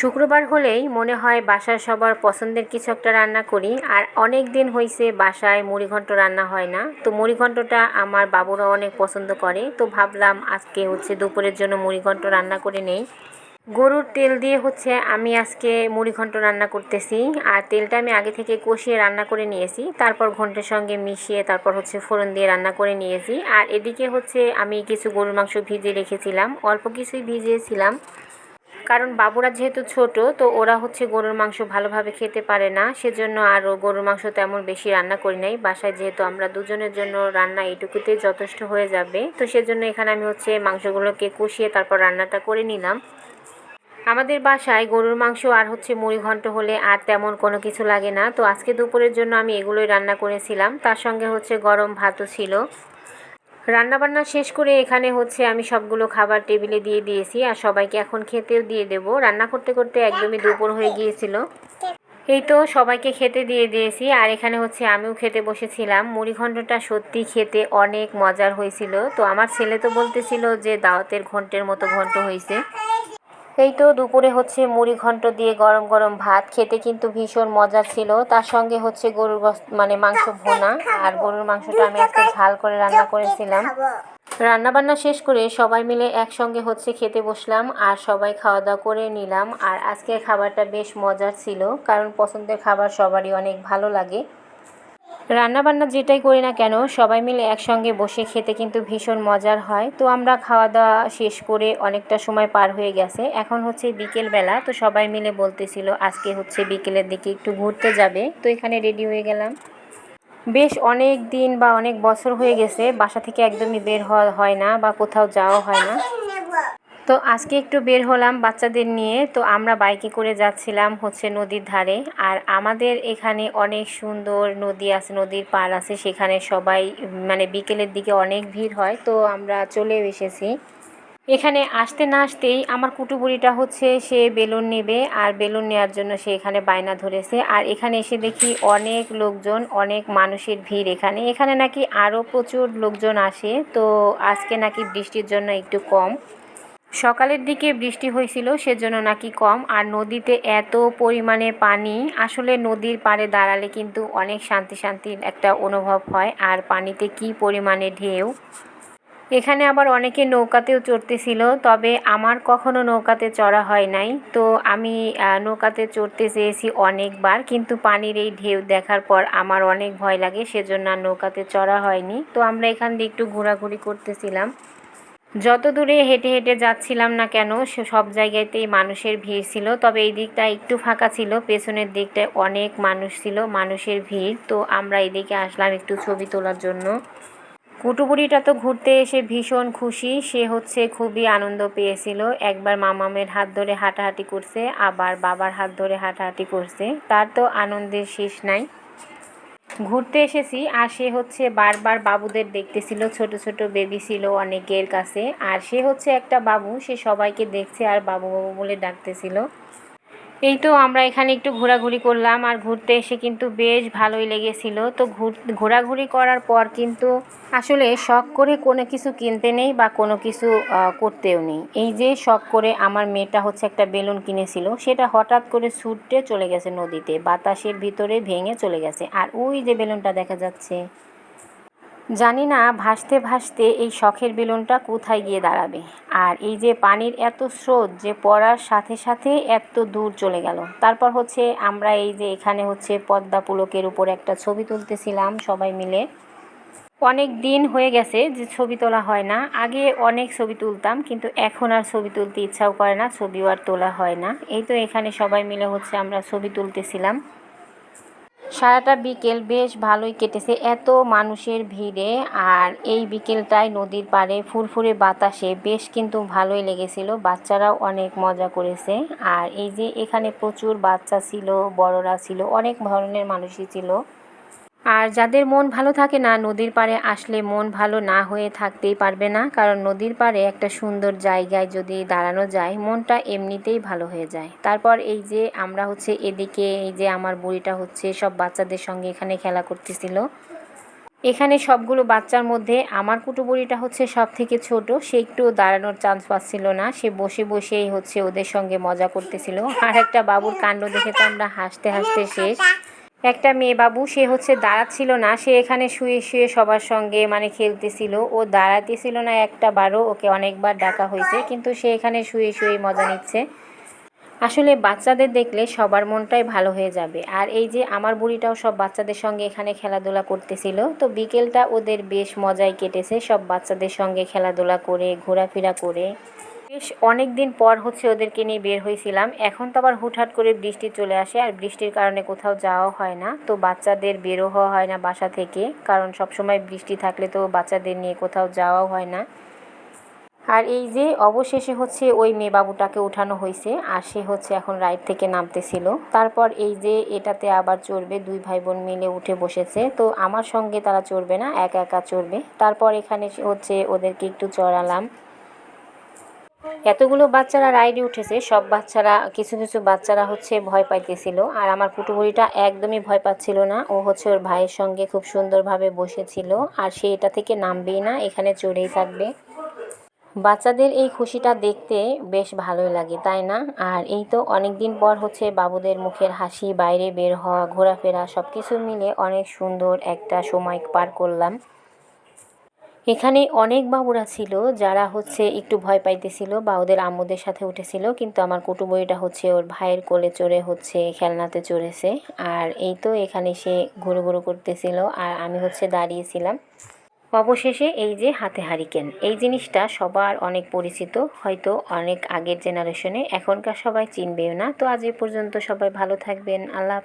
শুক্রবার হলেই মনে হয় বাসার সবার পছন্দের কিছু একটা রান্না করি। আর অনেক দিন হয়েছে বাসায় মুড়িঘণ্ট রান্না হয় না। তো মুড়িঘণ্টটা আমার বাবুরা অনেক পছন্দ করে। তো ভাবলাম আজকে হচ্ছে দুপুরের জন্য মুড়িঘণ্ট রান্না করে নেই। গরুর তেল দিয়ে হচ্ছে আমি আজকে মুড়িঘণ্ট রান্না করতেছি। আর তেলটা আমি আগে থেকে কষিয়ে রান্না করে নিয়েছি। তারপর ঘন্টের সঙ্গে মিশিয়ে তারপর হচ্ছে ফোড়ন দিয়ে রান্না করে নিয়েছি। আর এদিকে হচ্ছে আমি কিছু গরুর মাংস ভিজিয়ে রেখেছিলাম। অল্প কিছুই ভিজিয়েছিলাম। কারণ বাবুরা যেহেতু ছোট, তো ওরা হচ্ছে গরুর মাংস ভালোভাবে খেতে পারে না। সেজন্য আরও গরুর মাংস তেমন বেশি রান্না করি নাই। বাসায় যেহেতু আমরা দুজনের জন্য রান্না এইটুকুতেই যথেষ্ট হয়ে যাবে। তো সেজন্য এখানে আমি হচ্ছে মাংসগুলোকে কষিয়ে তারপর রান্নাটা করে নিলাম। আমাদের বাসায় গরুর মাংস আর হচ্ছে মুড়ি ঘন্ট হলে আর তেমন কোনো কিছু লাগে না। তো আজকে দুপুরের জন্য আমি এগুলোই রান্না করেছিলাম। তার সঙ্গে হচ্ছে গরম ভাতও ছিল। রান্নাবান্না শেষ করে এখানে হচ্ছে আমি সবগুলো খাবার টেবিলে দিয়ে দিয়েছি আর সবাইকে এখন খেতেও দিয়ে দেব। রান্না করতে করতে একদমই দুপুর হয়ে গিয়েছিল। এই তো সবাইকে খেতে দিয়ে দিয়েছি আর এখানে হচ্ছে আমিও খেতে বসেছিলাম। মুড়িঘণ্টটা সত্যি খেতে অনেক মজার হয়েছিল। তো আমার ছেলে তো বলতেছিল যে দাওয়াতের ঘন্টের মতো ঘন্ট হয়েছে এই তো দুপুরে হচ্ছে মুড়ি ঘন্ট দিয়ে গরম গরম ভাত খেতে কিন্তু ভীষণ মজার ছিল। তার সঙ্গে হচ্ছে গরুর মানে মাংস ভোনা। আর গরুর মাংসটা আমি আজকে ঝাল করে রান্না করেছিলাম। রান্না বান্না শেষ করে সবাই মিলে একসঙ্গে হচ্ছে খেতে বসলাম আর সবাই খাওয়া দাওয়া করে নিলাম। আর আজকের খাবারটা বেশ মজার ছিল কারণ পছন্দের খাবার সবারই অনেক ভালো লাগে। রান্নাবান্না যেটাই করি না কেন, সবাই মিলে একসঙ্গে বসে খেতে কিন্তু ভীষণ মজার হয়। তো আমরা খাওয়া দাওয়া শেষ করে অনেকটা সময় পার হয়ে গেছে। এখন হচ্ছে বিকেলবেলা, তো সবাই মিলে বলতেছিল আজকে হচ্ছে বিকেলের দিকে একটু ঘুরতে যাবে। তো এখানে রেডি হয়ে গেলাম। বেশ অনেক দিন বা অনেক বছর হয়ে গেছে, বাসা থেকে একদমই বের হওয়া হয় না বা কোথাও যাওয়া হয় না। তো আজকে একটু বের হলাম বাচ্চাদের নিয়ে। তো আমরা বাইকে করে যাচ্ছিলাম হচ্ছে নদীর ধারে। আর আমাদের এখানে অনেক সুন্দর নদী আছে, নদীর পার আছে। সেখানে সবাই মানে বিকেলের দিকে অনেক ভিড় হয়। তো আমরা চলেও এসেছি। এখানে আসতে না আসতেই আমার কুটুবুড়িটা হচ্ছে সে বেলুন নেবে। আর বেলুন নেওয়ার জন্য সে এখানে বায়না ধরেছে। আর এখানে এসে দেখি অনেক লোকজন, অনেক মানুষের ভিড় এখানে। এখানে নাকি আরও প্রচুর লোকজন আসে। তো আজকে নাকি বৃষ্টির জন্য একটু কম। সকালের দিকে বৃষ্টি হয়েছিল, সেজন্য নাকি কম। আর নদীতে এত পরিমাণে পানি, আসলে নদীর পাড়ে দাঁড়ালে কিন্তু অনেক শান্তি শান্তির একটা অনুভব হয়। আর পানিতে কি পরিমাণে ঢেউ। এখানে আবার অনেকে নৌকাতেও চড়তেছিল, তবে আমার কখনো নৌকাতে চড়া হয় নাই। তো আমি নৌকাতে চড়তে চেয়েছি অনেকবার, কিন্তু পানির এই ঢেউ দেখার পর আমার অনেক ভয় লাগে, সেজন্য আর নৌকাতে চড়া হয়নি। তো আমরা এখান দিয়ে একটু ঘোরাঘুরি করতেছিলাম। যত দূরে হেঁটে হেঁটে যাচ্ছিলাম না কেন সব জায়গাতেই মানুষের ভিড় ছিল। তবে এই দিকটা একটু ফাঁকা ছিল, পেছনের দিকটায় অনেক মানুষ ছিল, মানুষের ভিড়। তো আমরা এদিকে আসলাম একটু ছবি তোলার জন্য। কুটুবুড়িটা তো ঘুরতে এসে ভীষণ খুশি। সে হচ্ছে খুবই আনন্দ পেয়েছিল। একবার মামামের হাত ধরে হাঁটাহাঁটি করছে, আবার বাবার হাত ধরে হাঁটাহাঁটি করছে। তার তো আনন্দের শেষ নাই। ঘুরতে এসেছি আর সে হচ্ছে বারবার বাবুদের দেখতেছিল, ছোট ছোট বেবি ছিল অনেকের কাছে। আর সে হচ্ছে একটা বাবু, সে সবাইকে দেখছে আর বাবু বাবু বলে ডাকতেছিল। এই তো আমরা এখানে একটু ঘোরাঘুরি করলাম আর ঘুরতে এসে কিন্তু বেশ ভালোই লেগেছিল। তো ঘোরাঘুরি করার পর কিন্তু আসলে শখ করে কোনো কিছু কিনতে নেই বা কোনো কিছু করতেও নেই। এই যে শখ করে আমার মেয়েটা হচ্ছে একটা বেলুন কিনেছিল, সেটা হঠাৎ করে ছুটতে চলে গেছে নদীতে, বাতাসের ভিতরে ভেঙে চলে গেছে। আর ওই যে বেলুনটা দেখা যাচ্ছে। জানি না ভাসতে ভাসতে এই শখের বেলুনটা কোথায় গিয়ে দাঁড়াবে। আর এই যে পানির এত স্রোত যে পড়ার সাথে সাথে এত দূর চলে গেল। তারপর হচ্ছে আমরা এই যে এখানে হচ্ছে পদ্মা পুলকের উপর একটা ছবি তুলতেছিলাম সবাই মিলে। অনেক দিন হয়ে গেছে যে ছবি তোলা হয় না। আগে অনেক ছবি তুলতাম কিন্তু এখন আর ছবি তুলতে ইচ্ছাও করে না, ছবিও আর তোলা হয় না। এই তো এখানে সবাই মিলে হচ্ছে আমরা ছবি তুলতেছিলাম। সারাটা বিকেল বেশ ভালোই কেটেছে। এত মানুষের ভিড়ে আর এই বিকেলটায় নদীর পাড়ে ফুরফুরে বাতাসে বেশ কিন্তু ভালোই লেগেছিল। বাচ্চারাও অনেক মজা করেছে। আর এই যে এখানে প্রচুর বাচ্চা ছিল, বড়রা ছিল, অনেক ধরনের মানুষই ছিল। আর যাদের মন ভালো থাকে না, নদীর পাড়ে আসলে মন ভালো না হয়ে থাকতেই পারবে না। কারণ নদীর পাড়ে একটা সুন্দর জায়গায় যদি দাঁড়ানো যায়, মনটা এমনিতেই ভালো হয়ে যায়। তারপর এই যে আমরা হচ্ছে এদিকে, এই যে আমার বুড়িটা হচ্ছে সব বাচ্চাদের সঙ্গে এখানে খেলা করতেছিল। এখানে সবগুলো বাচ্চার মধ্যে আমার কুটুবুড়িটা হচ্ছে সব থেকে ছোট। সে একটু দাঁড়ানোর চান্স পাচ্ছিল না। সে বসে বসেই হচ্ছে ওদের সঙ্গে মজা করতেছিল। আর একটা বাবুর কাণ্ড দেখে তো আমরা হাসতে হাসতে শেষ। একটা মেয়ে বাবু, সে হচ্ছে দাঁড়াচ্ছিল না। সে এখানে শুয়ে শুয়ে সবার সঙ্গে মানে খেলতেছিল। ও দাঁড়াতেছিল না একটা বারও, ওকে অনেকবার ডাকা হয়েছে, কিন্তু সে এখানে শুয়ে শুয়ে মজা নিচ্ছে। আসলে বাচ্চাদের দেখলে সবার মনটাই ভালো হয়ে যাবে। আর এই যে আমার বুড়িটাও সব বাচ্চাদের সঙ্গে এখানে খেলাধুলা করতেছিল, তো বিকেলটা ওদের বেশ মজাই কেটেছে সব বাচ্চাদের সঙ্গে খেলাধুলা করে, ঘোরাফেরা করে। বেশ অনেক দিন পর হচ্ছে ওদেরকে নিয়ে বের হয়েছিলাম। এখন তো আবার হুটহাট করে বৃষ্টি চলে আসে আর বৃষ্টির কারণে কোথাও যাওয়া হয় না। তো বাচ্চাদের বেরো হওয়া হয় না বাসা থেকে, কারণ সবসময় বৃষ্টি থাকলে তো বাচ্চাদের নিয়ে কোথাও যাওয়াও হয় না। আর এই যে অবশেষে হচ্ছে ওই মেয়ে বাবুটাকে উঠানো হয়েছে আর সে হচ্ছে এখন রাইড থেকে নামতেছিল। তারপর এই যে এটাতে আবার চড়বে, দুই ভাই বোন মিলে উঠে বসেছে। তো আমার সঙ্গে তারা চড়বে না, একা একা চড়বে। তারপর এখানে হচ্ছে ওদেরকে একটু চড়ালাম। এতগুলো বাচ্চারা রাইডে উঠেছে, সব বাচ্চারা, কিছু কিছু বাচ্চারা হচ্ছে ভয় পাইতেছিল। আর আমার পুটুপুরিটা একদমই ভয় পাচ্ছিল না। ও হচ্ছে ওর ভাইয়ের সঙ্গে খুব সুন্দরভাবে বসেছিল। আর সে এটা থেকে নামবেই না, এখানে চড়েই থাকবে। বাচ্চাদের এই খুশিটা দেখতে বেশ ভালোই লাগে, তাই না? আর এই তো অনেক দিন পর হচ্ছে বাবুদের মুখের হাসি, বাইরে বের হওয়া, ঘোরাফেরা সব কিছু মিলে অনেক সুন্দর একটা সময় পার করলাম। এখানে অনেক বাবুরা ছিল যারা হচ্ছে একটু ভয় পাইতেছিল বা ওদের আম্মুদের সাথে উঠেছিল, কিন্তু আমার কুটুবইটা হচ্ছে ওর ভাইয়ের কোলে চড়ে হচ্ছে খেলনাতে চড়েছে। আর এই তো এখানে সে ঘুরু ঘুরু করতেছিল আর আমি হচ্ছে দাঁড়িয়েছিলাম। অবশেষে এই যে হাতে হারিকেন, এই জিনিসটা সবার অনেক পরিচিত, হয়তো অনেক আগের জেনারেশনে এখনকার সবাই চিনবেও না। তো আজ এ পর্যন্ত সবাই ভালো থাকবেন। আল্লাহ